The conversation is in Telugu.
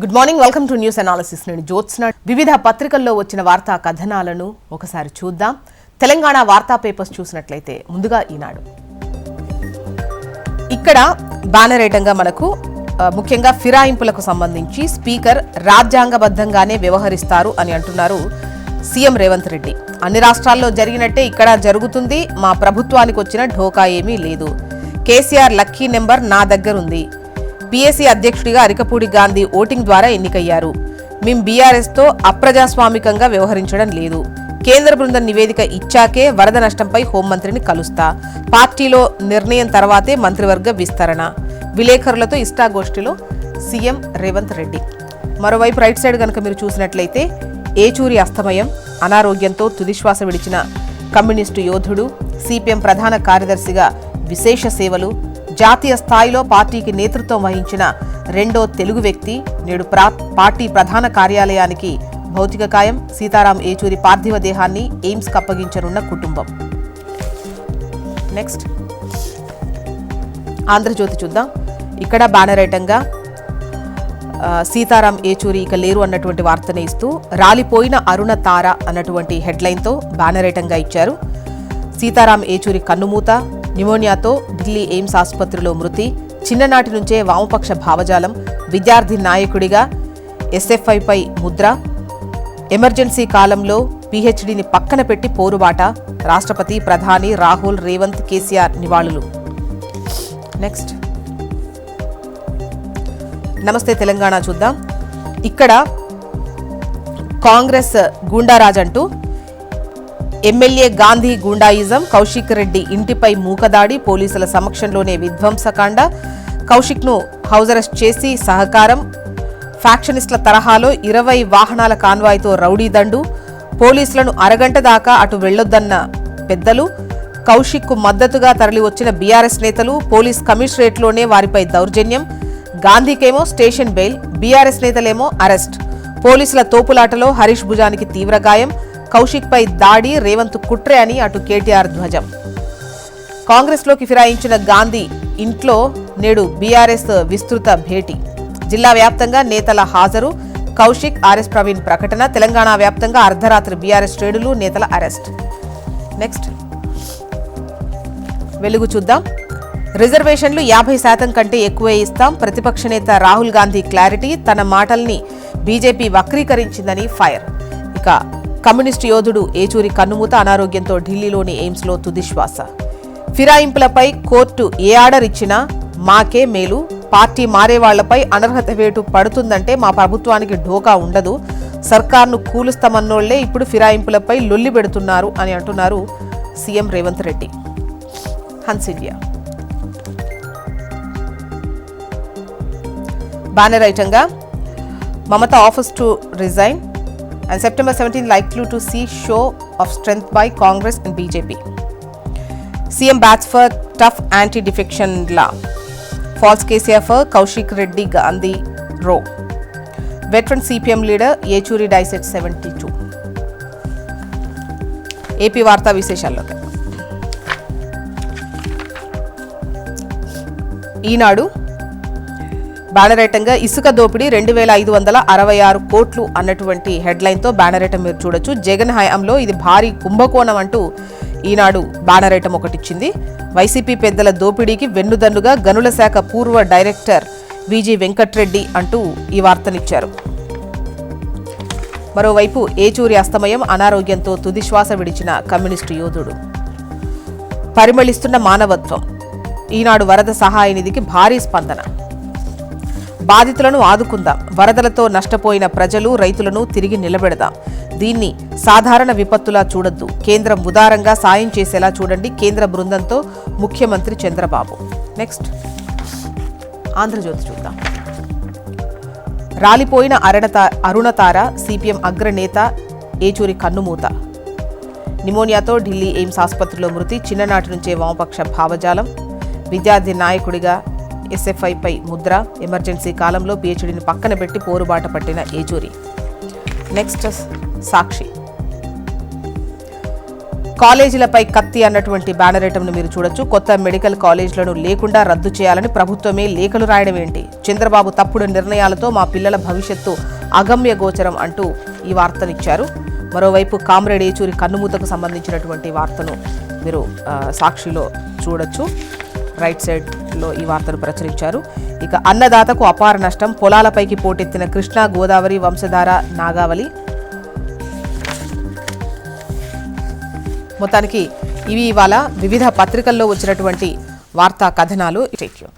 Good morning welcome to news analysis నేను జ్యోత్స్న. వివిధ పత్రికల్లో వచ్చిన వార్తా కథనాలను ఒకసారి చూద్దాం. తెలంగాణ వార్తా పేపర్స్ చూసినట్లయితే ముందుగా ఈనాడు. ఇక్కడ బ్యానరేటంగా మనకు ముఖ్యంగా ఫిరాయింపులకు సంబంధించి స్పీకర్ రాజ్యాంగబద్ధంగానే వ్యవహరిస్తారు అని అంటున్నారు సీఎం రేవంత్ రెడ్డి. అన్ని రాష్ట్రాల్లో జరిగినట్టే ఇక్కడ జరుగుతుంది. మా ప్రభుత్వానికి వచ్చిన ఢోకా ఏమీ లేదు. కేసీఆర్ లక్కీ నెంబర్ నా దగ్గరుంది. పీఏసీ అధ్యక్షుడిగా అరికపూడి గాంధీ ఓటింగ్ ద్వారా ఎన్నికయ్యారు. మేం బీఆర్ఎస్తో అప్రజాస్వామికంగా వ్యవహరించడం లేదు. కేంద్ర బృందం నివేదిక ఇచ్చాకే వరద నష్టంపై హోంమంత్రిని కలుస్తా. పార్టీలో నిర్ణయం తర్వాతే మంత్రివర్గ విస్తరణ. విలేకరులతో ఇష్టాగోష్ఠిలో సీఎం రేవంత్ రెడ్డి. మరోవైపు రైట్ సైడ్ కనుక మీరు చూసినట్లయితే ఏచూరి అస్తమయం అనారోగ్యంతో తుదిశ్వాస విడిచిన కమ్యూనిస్టు యోధుడు సిపిఎం ప్రధాన కార్యదర్శిగా విశేష సేవలు జాతీయ స్థాయిలో పార్టీకి నేతృత్వం వహించిన రెండో తెలుగు వ్యక్తి నేడు ప్రా పార్టీ ప్రధాన కార్యాలయానికి భౌతిక కాయం సీతారాం ఏచూరి పార్థివ దేహాన్ని ఎయిమ్స్ అప్పగించనున్న కుటుంబం. నెక్స్ట్. ఆంధ్రజ్యోతి చూద్దాం. ఇక్కడ బ్యానర్ ఐటంగా సీతారాం ఏచూరి ఇక లేరు అన్నటువంటి వార్తను ఇస్తూ రాలిపోయిన అరుణ తార అన్నటువంటి హెడ్లైన్తో బ్యానర్ ఐటంగా ఇచ్చారు. సీతారాం ఏచూరి కన్నుమూత న్యూమోనియాతో ఢిల్లీ ఎయిమ్స్ ఆసుపత్రిలో మృతి చిన్ననాటి నుంచే వామపక్ష భావజాలం విద్యార్థి నాయకుడిగా ఎస్ఎఫ్ఐపై ముద్ర ఎమర్జెన్సీ కాలంలో పీహెచ్డీని పక్కన పెట్టి పోరుబాట రాష్ట్రపతి ప్రధాని రాహుల్ రేవంత్ కేసీఆర్ నివాళులు. నెక్స్ట్. నమస్తే తెలంగాణ చూద్దాం. ఇక్కడ కాంగ్రెస్ గూండారాజ్ అంటూ ఎమ్మెల్యే గాంధీ గూండాయిజం కౌశిక్ రెడ్డి ఇంటిపై మూకదాడి పోలీసుల సమక్షంలోనే విధ్వంసకాండ. కౌశిక్ను హౌస్ అరెస్ట్ చేసి సహకారం. ఫ్యాక్షనిస్టుల తరహాలో ఇరవై వాహనాల కాన్వాయ్తో రౌడీ దండు. పోలీసులను అరగంట దాకా అటు వెళ్ళొద్దన్న పెద్దలు. కౌశిక్కు మద్దతుగా తరలివచ్చిన బీఆర్ఎస్ నేతలు పోలీస్ కమిషనరేట్లోనే వారిపై దౌర్జన్యం. గాంధీకేమో స్టేషన్ బెయిల్ బీఆర్ఎస్ నేతలేమో అరెస్ట్. పోలీసుల తోపులాటలో హరీష్ భుజానికి తీవ్ర గాయం. కౌశిక్ పై దాడి రేవంత్ కుట్రే అని అటు కేటీఆర్ ధ్వజం. కాంగ్రెస్లోకి ఫిరాయించిన గాంధీ ఇంట్లో నేడు బీఆర్ఎస్ విస్తృత భేటీ. జిల్లా వ్యాప్తంగా నేతల హాజరు కౌశిక్ ఆర్ఎస్ ప్రవీణ్ ప్రకటన తెలంగాణ వ్యాప్తంగా అర్ధరాత్రి బీఆర్ఎస్ శ్రేణులు నేతల అరెస్ట్. నెక్స్ట్. వెలుగు చూద్దాం. రిజర్వేషన్లు యాభై శాతం కంటే ఎక్కువే ఇస్తాం. ప్రతిపక్ష నేత రాహుల్ గాంధీ క్లారిటీ తన మాటల్ని బీజేపీ వక్రీకరించిందని ఫైర్. ఇక కమ్యూనిస్టు యోధుడు ఏచూరి కన్నుమూత అనారోగ్యంతో ఢిల్లీలోని ఎయిమ్స్లో తుదిశ్వాస ఫిరాయింపులపై కోర్టు ఏ ఆర్డర్ ఇచ్చినా మాకే మేలు. పార్టీ మారేవాళ్ళపై అనర్హత వేటు పడుతుందంటే మా ప్రభుత్వానికి ఢోకా ఉండదు. సర్కార్ను కూలుస్తామన్నోళ్ళే ఇప్పుడు ఫిరాయింపులపై లొల్లి పెడుతున్నారు అని అంటున్నారు CM Revanth Reddy. Hans India. Banner ఐటంగా Mamata offers to resign. And September seventeen likely to see show of strength by Congress and BJP CM bats for tough anti defection law falls KCR for Kaushik Reddy Gandhi row veteran CPM leader Yechury dies at seventy two AP వార్తా విశేషాల్లోకి ఈనాడు బ్యానరేటంగా ఇసుక దోపిడీ రెండు వేల ఐదు వందల అరవై ఆరు కోట్లు అన్నటువంటి హెడ్లైన్తో బ్యానరేటం మీరు చూడొచ్చు. జగన్ హయాంలో ఇది భారీ కుంభకోణం అంటూ ఈనాడు బ్యానరేటం ఒకటిచ్చింది. వైసీపీ పెద్దల దోపిడీకి వెన్నుదన్నుగా గనుల శాఖ పూర్వ డైరెక్టర్ విజి వెంకట్రెడ్డి అంటూ ఈ వార్తనిచ్చారు. మరోవైపు ఏచూరి అస్తమయం అనారోగ్యంతో తుదిశ్వాస విడిచిన కమ్యూనిస్టు యోధుడు. పరిమళిస్తున్న మానవత్వం. ఈనాడు వరద సహాయ నిధికి భారీ స్పందన. బాధితులను ఆదుకుందాం. వరదలతో నష్టపోయిన ప్రజలు రైతులను తిరిగి నిలబెడదాం. దీన్ని సాధారణ విపత్తులా చూడొద్దు. కేంద్రం ఉదారంగా సాయం చేసేలా చూడండి. కేంద్ర బృందంతో ముఖ్యమంత్రి చంద్రబాబు. నెక్స్ట్. ఆంధ్రజ్యోతి చూద్దాం. రాలిపోయిన అరణత అరుణతార సిపిఎం అగ్రనేత ఏచూరి కన్నుమూత. నిమోనియాతో ఢిల్లీ ఎయిమ్స్ ఆసుపత్రిలో మృతి. చిన్ననాటి నుంచే వామపక్ష భావజాలం. విద్యార్థి నాయకుడిగా ఎస్ఎఫ్ఐపై ముద్ర ఎమర్జెన్సీ కాలంలో పీహెచ్డీని పక్కన పెట్టి పోరుబాట పట్టిన ఏచూరి నెక్స్ట్ సాక్షి. కాలేజీలపై కత్తి అన్నటువంటి బ్యానరేటంను మీరు చూడొచ్చు. కొత్త మెడికల్ కాలేజీలను లేకుండా రద్దు చేయాలని ప్రభుత్వమే లేఖలు రాయడం ఏంటి? చంద్రబాబు తప్పుడు నిర్ణయాలతో మా పిల్లల భవిష్యత్తు అగమ్య గోచరం అంటూ ఈ వార్తనిచ్చారు. మరోవైపు కామ్రేడ్ ఏచూరి కన్నుమూతకు సంబంధించినటువంటి వార్తను మీరు సాక్షిలో చూడొచ్చు. రైట్ సైడ్లో ఈ వార్తను ప్రచురించారు. ఇక అన్నదాతకు అపార నష్టం పొలాలపైకి పోటెత్తిన కృష్ణా గోదావరి వంశధార నాగావళి. మొత్తానికి ఇవి ఇవాళ వివిధ పత్రికల్లో వచ్చినటువంటి వార్తా కథనాలు. స్టేట్యూన్